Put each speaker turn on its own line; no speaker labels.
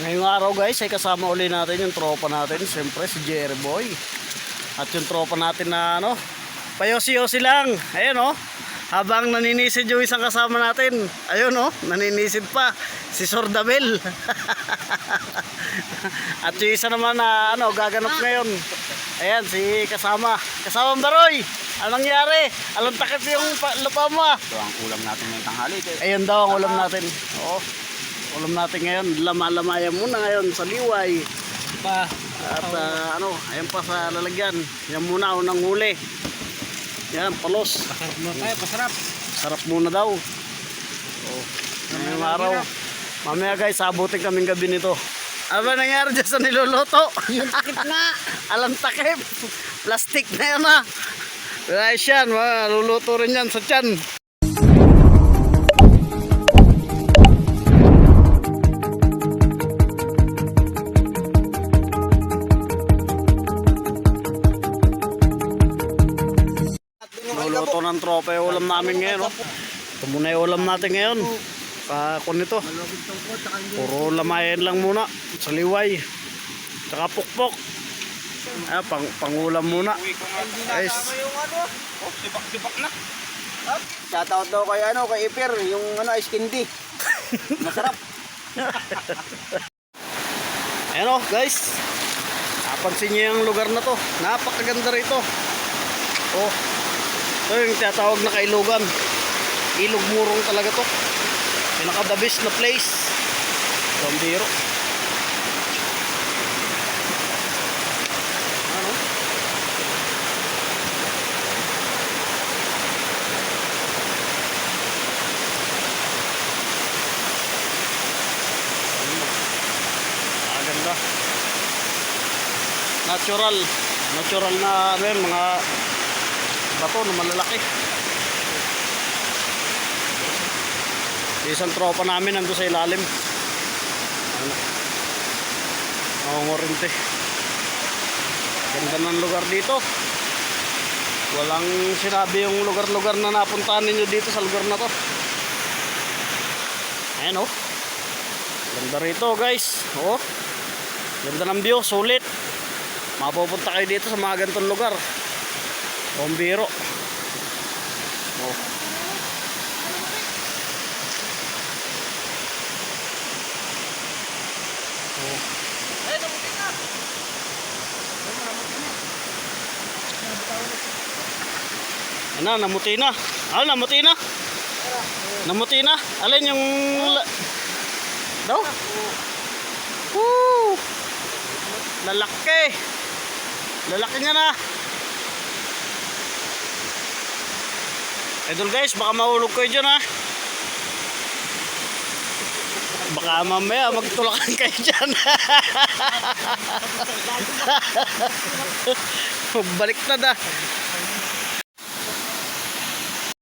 Ngayong araw guys ay kasama uli natin yung tropa natin. Siyempre si Jerry Boy. At yung tropa natin na ano, payosi-yosi lang. Ayun oh. Habang naninisid yung isang kasama natin. Ayun oh, naninisid pa. Si Sordabel. At yung isa naman na ano, gaganap ngayon. Ayan, si kasama. Kasama Baroy. Anong nangyari? Anong takip yung pa- lupa mo ah?
Ito ang ulam natin ngayong tanghali.
Ayun daw ang ulam natin. Oo. Ulam natin ngayon. Lama-lamayan muna ngayon sa liway.
pa.
At ah, ano, ayan pa sa lalagyan. Yan muna, unang huli. Yan, palos.
Pasarap mo tayo, pasarap.
Sarap muna daw. Oh, ngayong araw. Mamaya guys, abutin kaming gabi nito. Ano ba nangyari dyan sa niluluto? Yung takip nga. Alam takip. Plastic na yan ah. Guys yan, maluluto rin yan sa tiyan. Ng tropa yung ulam namin ngayon. Oh. Ito muna yung ulam natin ngayon. Sa kun nito. Puro lamayan lang muna. Sa liway. Tsaka pukpok. Ah, pang, pangulam muna. Guys.
Oh, sibak-sibak na.
Shoutout daw kay ano, kay Iper, yung ano, ice candy. Masarap.
Ayan o guys. Napansin niyo yung lugar na to. Napakaganda rito. Oh. Ito yung tinatawag na kailugan. Ilog murong talaga to. Pinaka the best na place. Ito ang biro. Ano? Ah, ganda. Natural. Natural na ano yun, mga bato na malalaki. Isang tropa namin nandun sa ilalim. Nangungurinte. Ganda ng lugar dito. Walang sinabi yung lugar-lugar na napuntahan ninyo dito sa lugar na to. Ayan oh. Ganda rito guys. Oh. Ganda ng view, sulit. Mapupunta kayo dito sa mga ganitong lugar. Bombiro. Oh. Oh. Ano, namuti na. Ah, namuti na. Namuti na. Alin yung... Daw? Woo! Lalaki. Lalaki niya na. Idol guys, baka mahulog kayo dyan ha. Baka mamaya magtulakan kayo dyan. Balik na da.